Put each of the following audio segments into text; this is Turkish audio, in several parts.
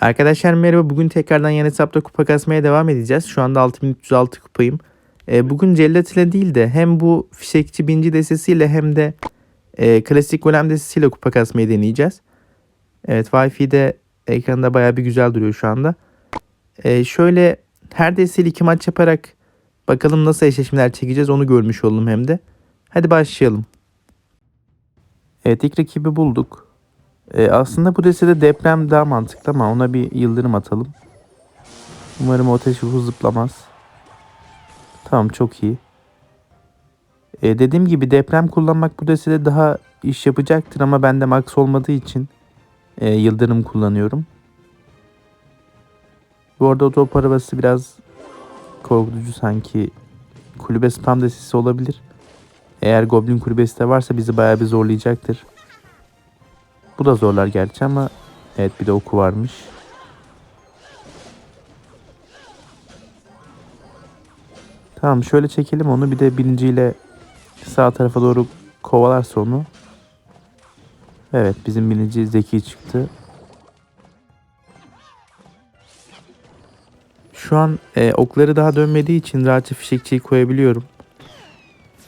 Arkadaşlar merhaba. Bugün tekrardan yan hesapta kupa kasmaya devam edeceğiz. Şu anda 6306 kupayım. E, bugün cellat ile değil de hem bu fişekçi binci destesiyle hem de e, klasik golem destesiyle kupa kasmayı deneyeceğiz. Evet Wi-Fi de ekranda baya bir güzel duruyor şu anda. E, şöyle her desteyle iki maç yaparak bakalım nasıl eşleşmeler çekeceğiz onu görmüş oldum hem de. Hadi başlayalım. Evet ilk rakibi bulduk. E, aslında bu destede deprem daha mantıklı ama ona bir yıldırım atalım. Umarım o ateşi bu zıplamaz. Tamam çok iyi. E, dediğim gibi deprem kullanmak bu destede daha iş yapacaktır ama bende max olmadığı için e, yıldırım kullanıyorum. Bu arada o top arabası biraz korkutucu sanki. Kulübe spam destesi olabilir. Eğer Goblin kulübesi de varsa bizi bayağı bir zorlayacaktır. Bu da zorlar gerçi ama evet bir de oku varmış. Tamam şöyle çekelim onu bir de birinciyle sağ tarafa doğru kovalarsa onu. Evet bizim birinci zeki çıktı. Şu an e, okları daha dönmediği için rahatça fişekçiyi koyabiliyorum.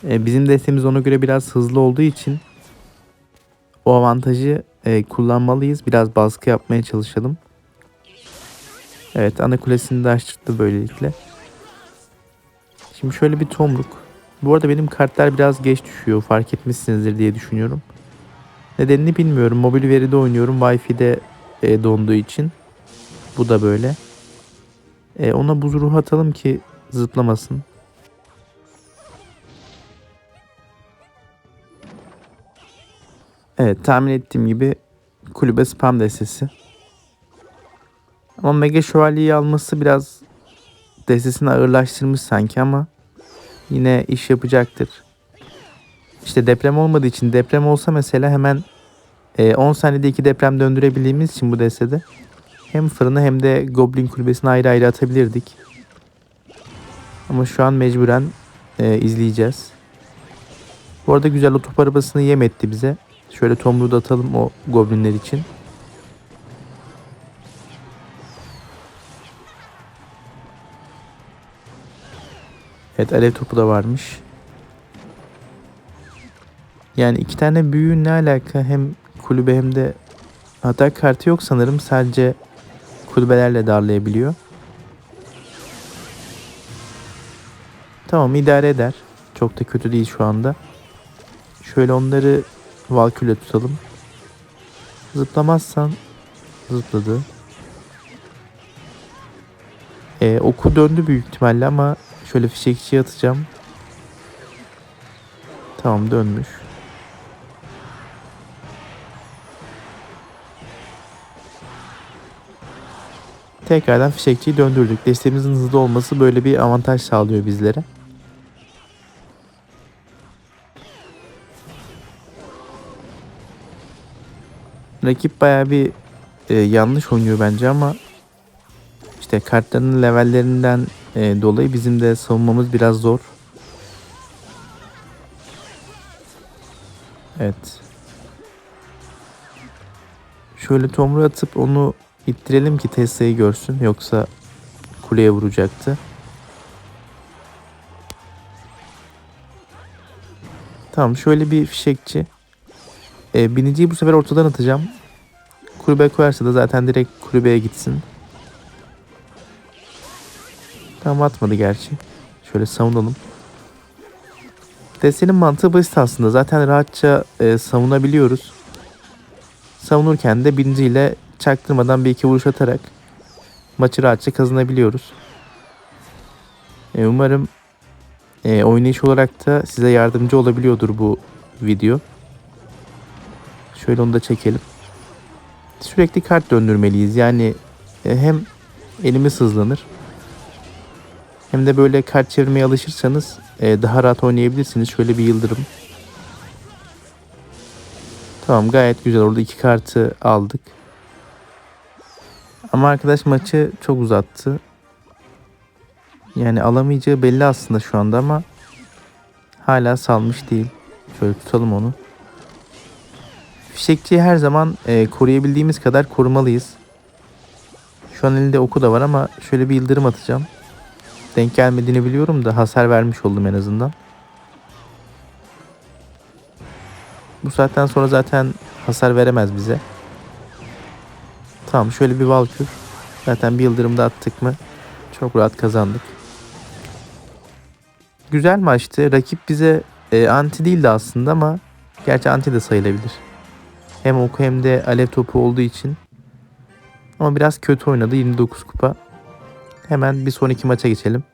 E, bizim destemiz ona göre biraz hızlı olduğu için o avantajı e, kullanmalıyız. Biraz baskı yapmaya çalışalım. Evet ana kulesini de açtırdı böylelikle. Şimdi şöyle bir tomruk. Bu arada benim kartlar biraz geç düşüyor. Fark etmişsinizdir diye düşünüyorum. Nedenini bilmiyorum. Mobil veride oynuyorum. Wi-Fi'de e, donduğu için. Bu da böyle. E, ona buz ruhu atalım ki zıplamasın. Evet tahmin ettiğim gibi kulübe spam destesi. Ama Mega Şövalye'yi alması biraz destesini ağırlaştırmış sanki ama yine iş yapacaktır. İşte deprem olmadığı için deprem olsa mesela hemen e, 10 saniyede iki deprem döndürebildiğimiz için bu destede hem fırını hem de Goblin kulübesini ayrı ayrı atabilirdik. Ama şu an mecburen e, izleyeceğiz. Bu arada güzel o arabasını yem etti bize. Şöyle tomruğu da atalım o goblinler için. Evet alev topu da varmış. Yani iki tane büyüğün ne alaka hem kulübe hem de hatta kartı yok sanırım sadece kulübelerle darlayabiliyor. Tamam idare eder. Çok da kötü değil şu anda. Şöyle onları Valküle tutalım. Zıplamazsan zıpladı. Ee, oku döndü büyük ihtimalle ama şöyle fişekçiye atacağım. Tamam dönmüş. Tekrardan fişekçiyi döndürdük. Desteğimizin hızlı olması böyle bir avantaj sağlıyor bizlere. Rakip baya bir e, yanlış oynuyor bence ama işte kartların levellerinden e, dolayı bizim de savunmamız biraz zor. Evet. Şöyle tomru atıp onu ittirelim ki Tesla'yı görsün. Yoksa kuleye vuracaktı. Tamam şöyle bir fişekçi. E, biniciyi bu sefer ortadan atacağım. Kulübe koyarsa da zaten direkt kulübeye gitsin. Tam atmadı gerçi. Şöyle savunalım. Destenin mantığı basit aslında. Zaten rahatça e, savunabiliyoruz. Savunurken de birinciyle çaktırmadan bir iki vuruş atarak maçı rahatça kazanabiliyoruz. E, umarım e, oynayış olarak da size yardımcı olabiliyordur bu video. Şöyle onu da çekelim. Sürekli kart döndürmeliyiz. Yani e, hem elimiz hızlanır hem de böyle kart çevirmeye alışırsanız e, daha rahat oynayabilirsiniz. Şöyle bir yıldırım. Tamam gayet güzel. Orada iki kartı aldık. Ama arkadaş maçı çok uzattı. Yani alamayacağı belli aslında şu anda ama hala salmış değil. Şöyle tutalım onu. Fişekçiyi her zaman e, koruyabildiğimiz kadar korumalıyız. Şu an elinde oku da var ama şöyle bir yıldırım atacağım. Denk gelmediğini biliyorum da hasar vermiş oldum en azından. Bu saatten sonra zaten hasar veremez bize. Tamam şöyle bir Valkür. Zaten bir yıldırım da attık mı çok rahat kazandık. Güzel maçtı. Rakip bize e, anti değildi aslında ama gerçi anti de sayılabilir. Hem oku hem de alev topu olduğu için. Ama biraz kötü oynadı 29 kupa. Hemen bir sonraki maça geçelim.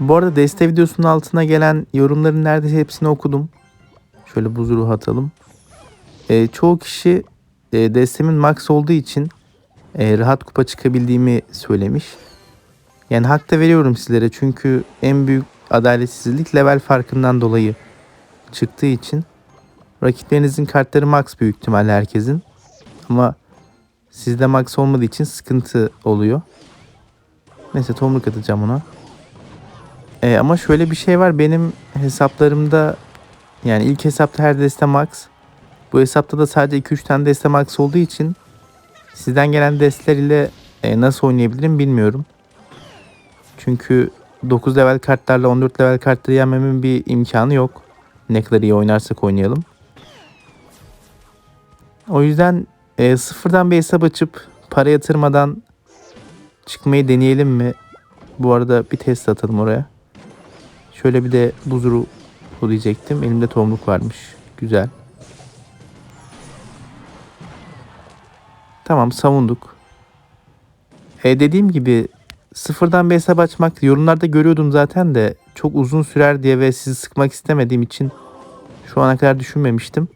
Bu arada deste videosunun altına gelen yorumların neredeyse hepsini okudum. Şöyle buz ruhu atalım. E, çoğu kişi e, destemin max olduğu için e, rahat kupa çıkabildiğimi söylemiş. Yani hak da veriyorum sizlere çünkü en büyük adaletsizlik level farkından dolayı çıktığı için rakiplerinizin kartları max büyük ihtimalle herkesin. Ama sizde max olmadığı için sıkıntı oluyor. Neyse tomruk atacağım ona. E, ama şöyle bir şey var benim hesaplarımda yani ilk hesapta her deste max. Bu hesapta da sadece 2-3 tane deste max olduğu için sizden gelen destler ile e, nasıl oynayabilirim bilmiyorum. Çünkü 9 level kartlarla 14 level kartları yenmemin bir imkanı yok. Ne kadar iyi oynarsak oynayalım. O yüzden e, sıfırdan bir hesap açıp para yatırmadan çıkmayı deneyelim mi? Bu arada bir test atalım oraya. Şöyle bir de buzuru diyecektim. Elimde tomruk varmış. Güzel. Tamam savunduk. E dediğim gibi sıfırdan bir hesap açmak yorumlarda görüyordum zaten de çok uzun sürer diye ve sizi sıkmak istemediğim için şu ana kadar düşünmemiştim.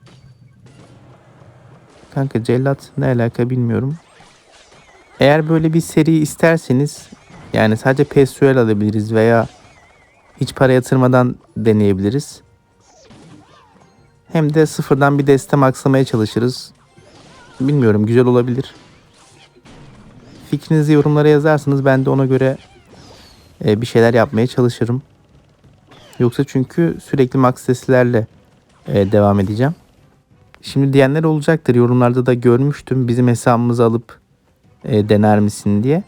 Kanka cellat ne alaka bilmiyorum. Eğer böyle bir seri isterseniz yani sadece PSUL alabiliriz veya hiç para yatırmadan deneyebiliriz. Hem de sıfırdan bir deste maxlamaya çalışırız. Bilmiyorum güzel olabilir. Fikrinizi yorumlara yazarsınız ben de ona göre e, bir şeyler yapmaya çalışırım. Yoksa çünkü sürekli max seslerle e, devam edeceğim. Şimdi diyenler olacaktır. Yorumlarda da görmüştüm. Bizim hesabımızı alıp e, dener misin diye.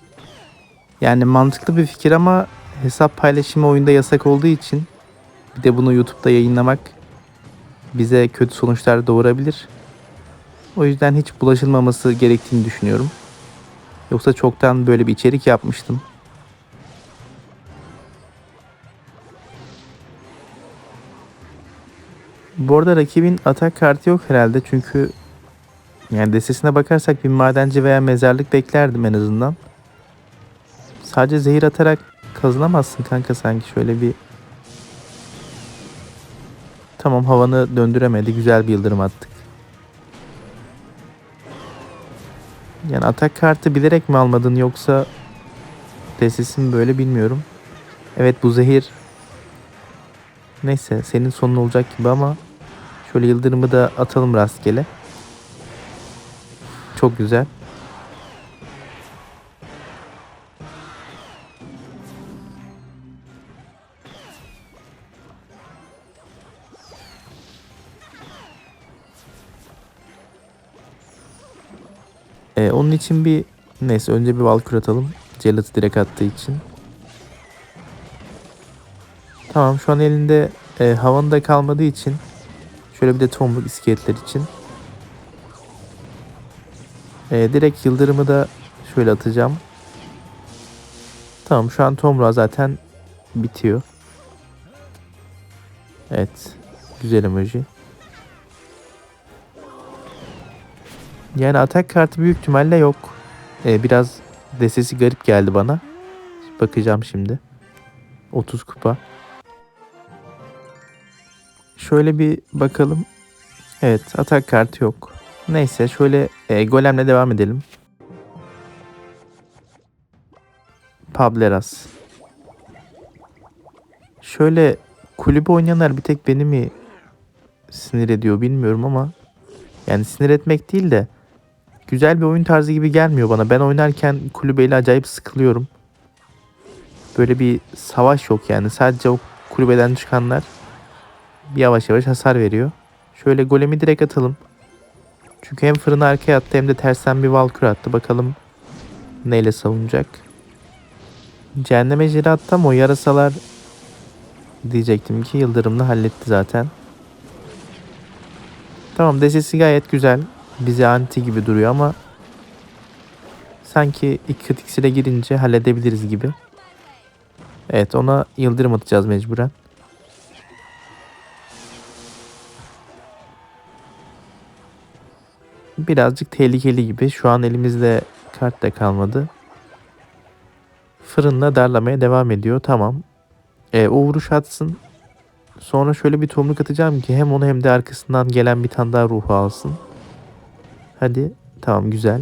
Yani mantıklı bir fikir ama hesap paylaşımı oyunda yasak olduğu için bir de bunu YouTube'da yayınlamak bize kötü sonuçlar doğurabilir. O yüzden hiç bulaşılmaması gerektiğini düşünüyorum. Yoksa çoktan böyle bir içerik yapmıştım. Bu arada rakibin atak kartı yok herhalde çünkü yani destesine bakarsak bir madenci veya mezarlık beklerdim en azından. Sadece zehir atarak kazanamazsın kanka sanki şöyle bir Tamam havanı döndüremedi. Güzel bir yıldırım attık. Yani atak kartı bilerek mi almadın yoksa destesin böyle bilmiyorum. Evet bu zehir neyse senin sonun olacak gibi ama şöyle yıldırımı da atalım rastgele. Çok güzel. Ee, onun için bir neyse önce bir valkür atalım. Celat'ı direkt attığı için. Tamam şu an elinde e, havanda kalmadığı için şöyle bir de tomruk iskeletler için. E, direkt yıldırımı da şöyle atacağım. Tamam şu an tomruğa zaten bitiyor. Evet. Güzel emoji. Yani atak kartı büyük ihtimalle yok. Ee, biraz desesi garip geldi bana. Bakacağım şimdi. 30 kupa. Şöyle bir bakalım. Evet atak kartı yok. Neyse şöyle e, golemle devam edelim. Pableras. Şöyle kulübe oynayanlar bir tek beni mi sinir ediyor bilmiyorum ama yani sinir etmek değil de güzel bir oyun tarzı gibi gelmiyor bana. Ben oynarken kulübeyle acayip sıkılıyorum. Böyle bir savaş yok yani. Sadece o kulübeden çıkanlar yavaş yavaş hasar veriyor. Şöyle golemi direkt atalım. Çünkü hem fırını arkaya attı hem de tersten bir valkür attı. Bakalım neyle savunacak. Cehennem ejderi attı ama o yarasalar diyecektim ki Yıldırım'la halletti zaten. Tamam desesi gayet güzel. Bize anti gibi duruyor ama sanki iki kıt girince halledebiliriz gibi. Evet ona yıldırım atacağız mecburen. Birazcık tehlikeli gibi. Şu an elimizde kart da kalmadı. Fırınla darlamaya devam ediyor. Tamam. E, o vuruş atsın. Sonra şöyle bir tomruk atacağım ki hem onu hem de arkasından gelen bir tane daha ruhu alsın. Hadi. Tamam güzel.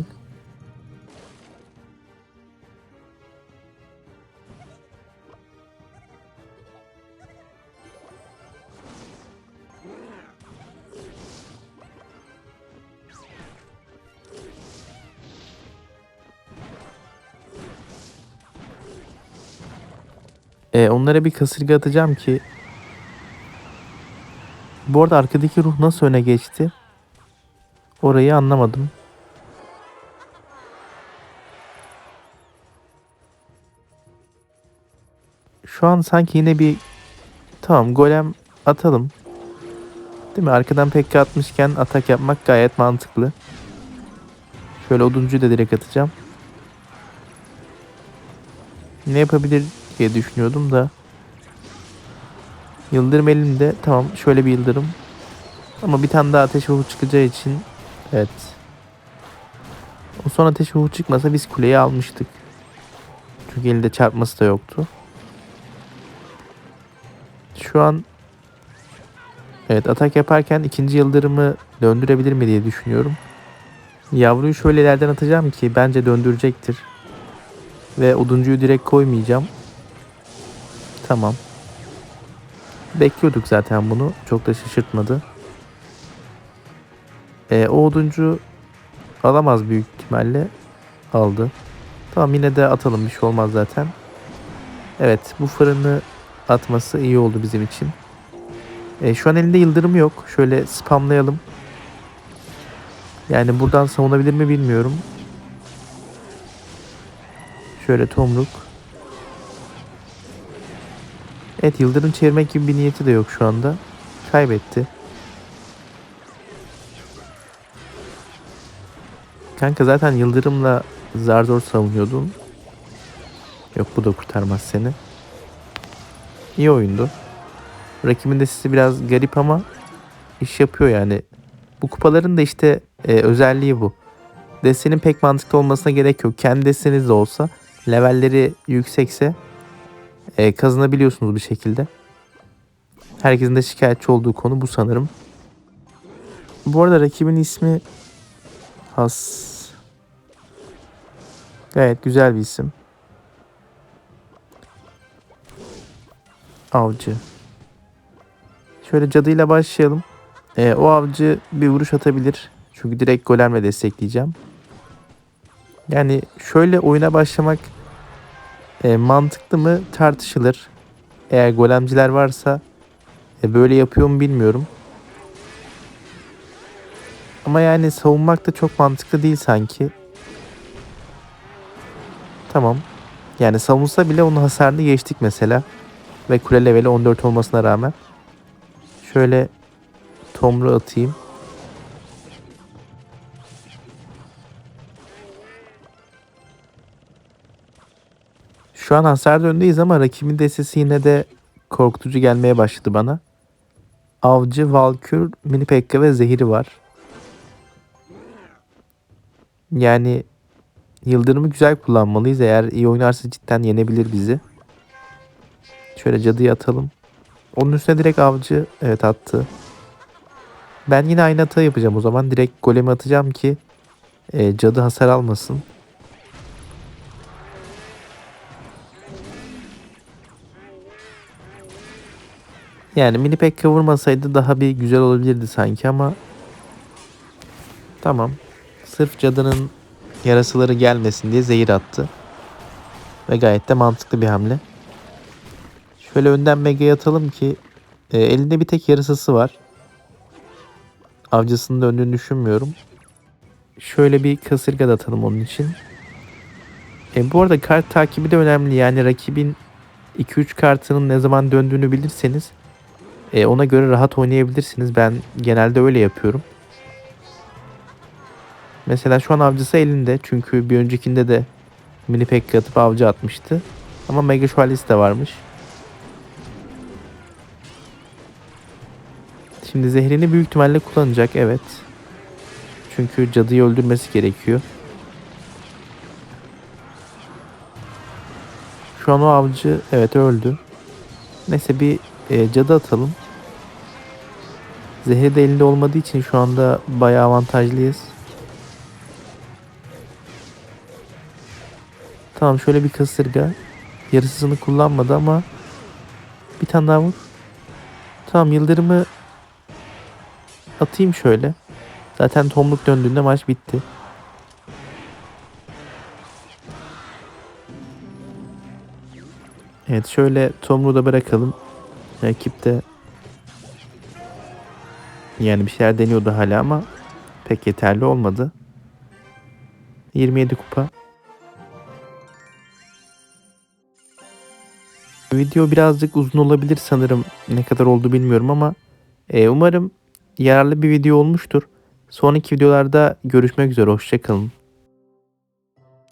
E, onlara bir kasırga atacağım ki bu arada arkadaki ruh nasıl öne geçti? Orayı anlamadım. Şu an sanki yine bir tamam golem atalım. Değil mi? Arkadan pekka atmışken atak yapmak gayet mantıklı. Şöyle oduncuyu da direkt atacağım. Ne yapabilir diye düşünüyordum da. Yıldırım elimde. Tamam şöyle bir yıldırım. Ama bir tane daha ateş ruhu çıkacağı için evet. O son ateş ruhu çıkmasa biz kuleyi almıştık. Çünkü elinde çarpması da yoktu. Şu an evet atak yaparken ikinci yıldırımı döndürebilir mi diye düşünüyorum. Yavruyu şöyle ileriden atacağım ki bence döndürecektir. Ve oduncuyu direkt koymayacağım. Tamam. Bekliyorduk zaten bunu. Çok da şaşırtmadı. E, o oduncu alamaz büyük ihtimalle. Aldı. Tamam yine de atalım bir şey olmaz zaten. Evet bu fırını atması iyi oldu bizim için. E, şu an elinde yıldırım yok. Şöyle spamlayalım. Yani buradan savunabilir mi bilmiyorum. Şöyle tomruk. Evet yıldırım çevirmek gibi bir niyeti de yok şu anda. Kaybetti. Kanka zaten yıldırımla zar zor savunuyordun. Yok bu da kurtarmaz seni. İyi oyundu. Rakibin de sizi biraz garip ama iş yapıyor yani. Bu kupaların da işte e, özelliği bu. Destenin pek mantıklı olmasına gerek yok. Kendi desteniz de olsa levelleri yüksekse e, kazanabiliyorsunuz bir şekilde. Herkesin de şikayetçi olduğu konu bu sanırım. Bu arada rakibin ismi Has. Gayet güzel bir isim. Avcı. Şöyle cadıyla başlayalım. E, o avcı bir vuruş atabilir. Çünkü direkt golemle destekleyeceğim. Yani şöyle oyuna başlamak e, mantıklı mı tartışılır. Eğer golemciler varsa e, böyle yapıyor mu bilmiyorum. Ama yani savunmak da çok mantıklı değil sanki. Tamam. Yani savunsa bile onun hasarını geçtik mesela. Ve kule leveli 14 olmasına rağmen. Şöyle tomru atayım. Şu an hasar öndeyiz ama rakibin destesi yine de korkutucu gelmeye başladı bana. Avcı, Valkür, Mini Pekka ve Zehiri var. Yani Yıldırım'ı güzel kullanmalıyız. Eğer iyi oynarsa cidden yenebilir bizi. Şöyle cadıyı atalım. Onun üstüne direkt avcı evet attı. Ben yine aynı hata yapacağım o zaman. Direkt golemi atacağım ki e, cadı hasar almasın. Yani mini pekka vurmasaydı daha bir güzel olabilirdi sanki ama tamam. Sırf cadının yarasıları gelmesin diye zehir attı. Ve gayet de mantıklı bir hamle. Şöyle önden Mega'ya atalım ki e, elinde bir tek yarasısı var. Avcısının döndüğünü düşünmüyorum. şöyle bir kasırga da atalım onun için. E, bu arada kart takibi de önemli. Yani rakibin 2-3 kartının ne zaman döndüğünü bilirseniz e, ona göre rahat oynayabilirsiniz. Ben genelde öyle yapıyorum. Mesela şu an avcısı elinde. Çünkü bir öncekinde de mini pekka atıp avcı atmıştı. Ama mega şövalyesi de varmış. Şimdi zehrini büyük ihtimalle kullanacak evet. Çünkü cadıyı öldürmesi gerekiyor. Şu an o avcı evet öldü. Neyse bir e, cadı atalım. Zehri de elinde olmadığı için şu anda bayağı avantajlıyız. Tamam şöyle bir kasırga. Yarısını kullanmadı ama bir tane daha vur. Tamam yıldırımı atayım şöyle. Zaten tomluk döndüğünde maç bitti. Evet şöyle tomruğu da bırakalım. Rakip yani bir şeyler deniyordu hala ama pek yeterli olmadı. 27 kupa. Video birazcık uzun olabilir sanırım. Ne kadar oldu bilmiyorum ama e, umarım yararlı bir video olmuştur. Sonraki videolarda görüşmek üzere. Hoşçakalın.